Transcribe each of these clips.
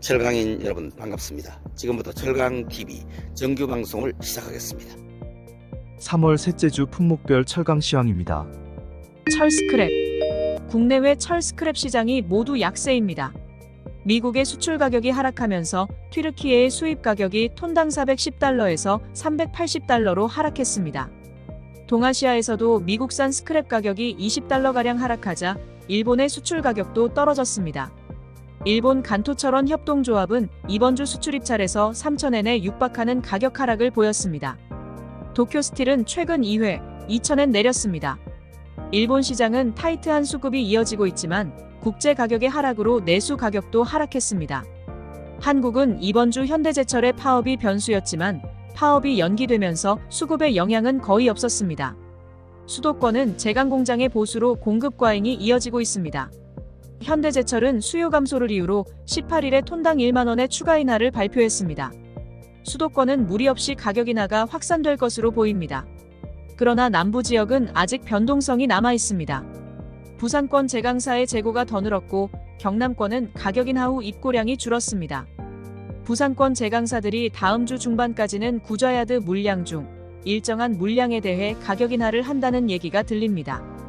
철강인 여러분 반갑습니다. 지금부터 철강TV 정규 방송을 시작하겠습니다. 3월 셋째 주 품목별 철강 시황입니다. 철 스크랩. 국내외 철 스크랩 시장이 모두 약세입니다. 미국의 수출 가격이 하락하면서 튀르키예의 수입 가격이 톤당 410달러에서 380달러로 하락했습니다. 동아시아에서도 미국산 스크랩 가격이 20달러가량 하락하자 일본의 수출 가격도 떨어졌습니다. 일본 간토철원 협동조합은 이번 주 수출 입찰에서 3,000엔에 육박하는 가격 하락을 보였습니다. 도쿄스틸은 최근 2회 2,000엔 내렸습니다. 일본 시장은 타이트한 수급이 이어지고 있지만 국제 가격의 하락으로 내수 가격도 하락했습니다. 한국은 이번 주 현대제철의 파업이 변수였지만 파업이 연기되면서 수급의 영향은 거의 없었습니다. 수도권은 제강 공장의 보수로 공급 과잉이 이어지고 있습니다. 현대제철은 수요 감소를 이유로 18일에 톤당 1만 원의 추가 인하를 발표했습니다. 수도권은 무리 없이 가격이 나가 확산될 것으로 보입니다. 그러나 남부 지역은 아직 변동성이 남아 있습니다. 부산권 제강사의 재고가 더 늘었고 경남권은 가격 인하 후 입고량이 줄었습니다. 부산권 제강사들이 다음 주 중반까지는 구좌야드 물량 중 일정한 물량에 대해 가격 인하를 한다는 얘기가 들립니다.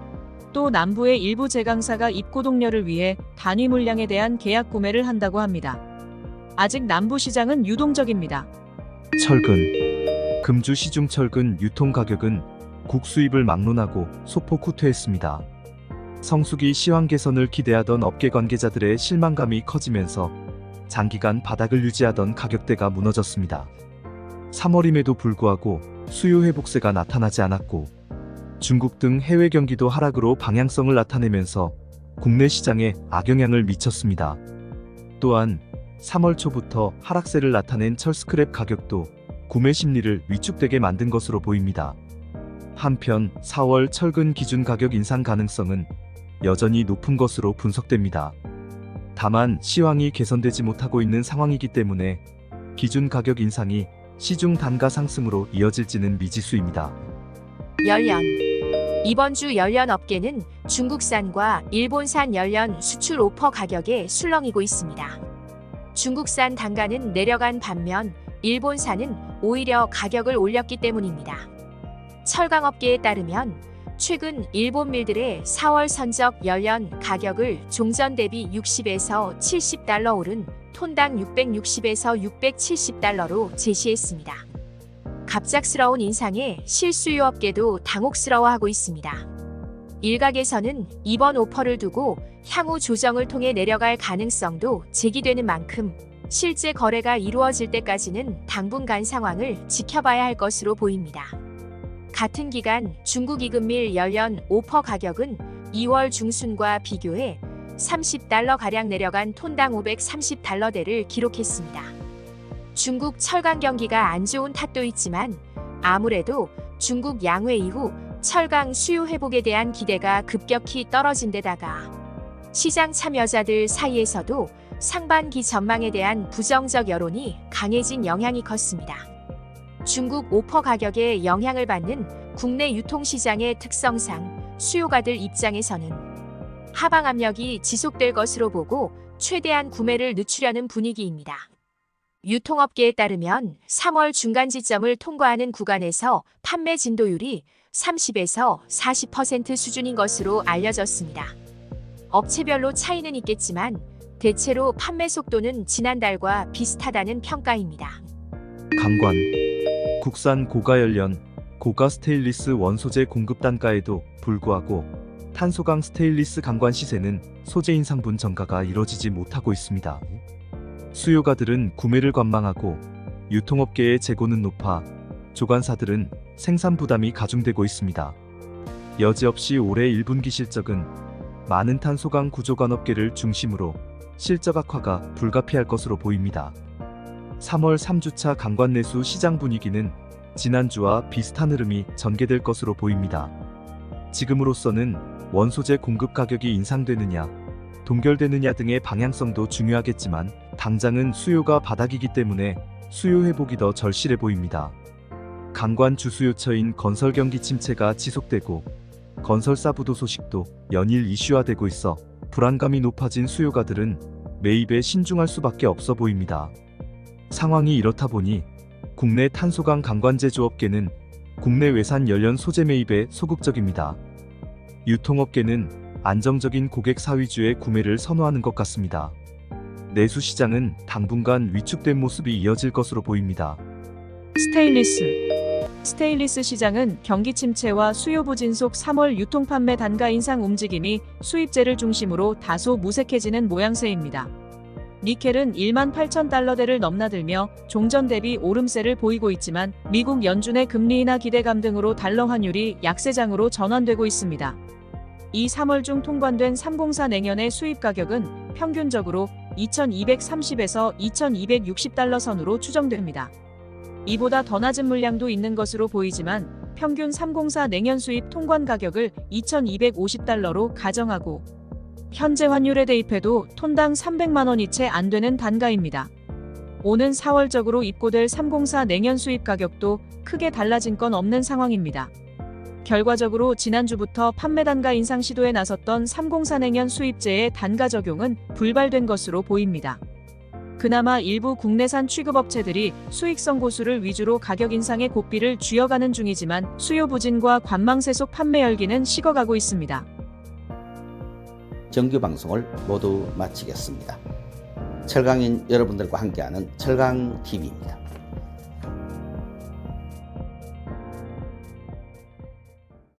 또 남부의 일부 제강사가 입고 동료를 위해 단위 물량에 대한 계약 구매를 한다고 합니다. 아직 남부 시장은 유동적입니다. 철근 금주 시중 철근 유통 가격은 국수입을 막론하고 소폭 후퇴했습니다. 성수기 시황 개선을 기대하던 업계 관계자들의 실망감이 커지면서 장기간 바닥을 유지하던 가격대가 무너졌습니다. 3월임에도 불구하고 수요 회복세가 나타나지 않았고 중국 등 해외 경기도 하락으로 방향성을 나타내면서 국내 시장에 악영향을 미쳤습니다. 또한 3월 초부터 하락세를 나타낸 철 스크랩 가격도 구매 심리를 위축되게 만든 것으로 보입니다. 한편 4월 철근 기준 가격 인상 가능성은 여전히 높은 것으로 분석됩니다. 다만 시황이 개선되지 못하고 있는 상황이기 때문에 기준 가격 인상이 시중 단가 상승으로 이어질지는 미지수입니다. 열연 이번 주 열연 업계는 중국산과 일본산 열연 수출 오퍼 가격에 술렁이고 있습니다. 중국산 단가는 내려간 반면 일본산은 오히려 가격을 올렸기 때문입니다. 철강업계에 따르면 최근 일본 밀들의 4월 선적 열연 가격을 종전 대비 60에서 70달러 오른 톤당 660에서 670달러로 제시했습니다. 갑작스러운 인상에 실수요 업계도 당혹스러워하고 있습니다. 일각에서는 이번 오퍼를 두고 향후 조정을 통해 내려갈 가능성도 제기되는 만큼 실제 거래가 이루어질 때까지는 당분간 상황을 지켜봐야 할 것으로 보입니다. 같은 기간 중국 이금밀 열연 오퍼 가격은 2월 중순과 비교해 30달러 가량 내려간 톤당 530달러대를 기록했습니다. 중국 철강 경기가 안 좋은 탓도 있지만 아무래도 중국 양회 이후 철강 수요 회복에 대한 기대가 급격히 떨어진 데다가 시장 참여자들 사이에서도 상반기 전망에 대한 부정적 여론이 강해진 영향이 컸습니다. 중국 오퍼 가격에 영향을 받는 국내 유통시장의 특성상 수요가들 입장에서는 하방 압력이 지속될 것으로 보고 최대한 구매를 늦추려는 분위기입니다. 유통업계에 따르면 3월 중간 지점을 통과하는 구간에서 판매 진도율이 30에서 40% 수준인 것으로 알려졌습니다. 업체별로 차이는 있겠지만 대체로 판매 속도는 지난달과 비슷하다는 평가입니다. 강관 국산 고가 연련 고가 스테인리스 원소재 공급 단가에도 불구하고 탄소강 스테인리스 강관 시세는 소재 인상분 전가가 이뤄지지 못하고 있습니다. 수요가들은 구매를 관망하고 유통업계의 재고는 높아 조간사들은 생산 부담이 가중되고 있습니다. 여지없이 올해 1분기 실적은 많은 탄소강 구조관 업계를 중심으로 실적 악화가 불가피할 것으로 보입니다. 3월 3주차 강관 내수 시장 분위기는 지난주와 비슷한 흐름이 전개될 것으로 보입니다. 지금으로서는 원소재 공급 가격이 인상되느냐, 동결되느냐 등의 방향성도 중요하겠지만 당장은 수요가 바닥이기 때문에 수요 회복이 더 절실해 보입니다. 강관 주수요처인 건설 경기 침체가 지속되고 건설사 부도 소식도 연일 이슈화되고 있어 불안감이 높아진 수요가들은 매입에 신중할 수밖에 없어 보입니다. 상황이 이렇다 보니 국내 탄소강 강관 제조업계는 국내 외산 연련 소재 매입에 소극적입니다. 유통업계는 안정적인 고객 사위주의 구매를 선호하는 것 같습니다. 내수 시장은 당분간 위축된 모습이 이어질 것으로 보입니다. 스테인리스 스테인리스 시장은 경기 침체와 수요 부진 속 3월 유통 판매 단가 인상 움직임이 수입재를 중심으로 다소 무색해지는 모양새입니다. 니켈은 1만 8천 달러대를 넘나들며 종전 대비 오름세를 보이고 있지만 미국 연준의 금리 인하 기대감 등으로 달러 환율이 약세장으로 전환되고 있습니다. 이 3월 중 통관된 304 냉연의 수입 가격은 평균적으로 2,230에서 2,260달러 선으로 추정됩니다. 이보다 더 낮은 물량도 있는 것으로 보이지만 평균 304 냉연 수입 통관 가격을 2,250달러로 가정하고 현재 환율에 대입해도 톤당 300만 원이 채 안 되는 단가입니다. 오는 4월적으로 입고될 304 냉연 수입 가격도 크게 달라진 건 없는 상황입니다. 결과적으로 지난주부터 판매 단가 인상 시도에 나섰던 304 냉연 수입제의 단가 적용은 불발된 것으로 보입니다. 그나마 일부 국내산 취급업체들이 수익성 고수를 위주로 가격 인상의 고삐를 쥐어가는 중이지만 수요 부진과 관망세 속 판매 열기는 식어가고 있습니다. 정규 방송을 모두 마치겠습니다. 철강인 여러분들과 함께하는 철강 TV입니다.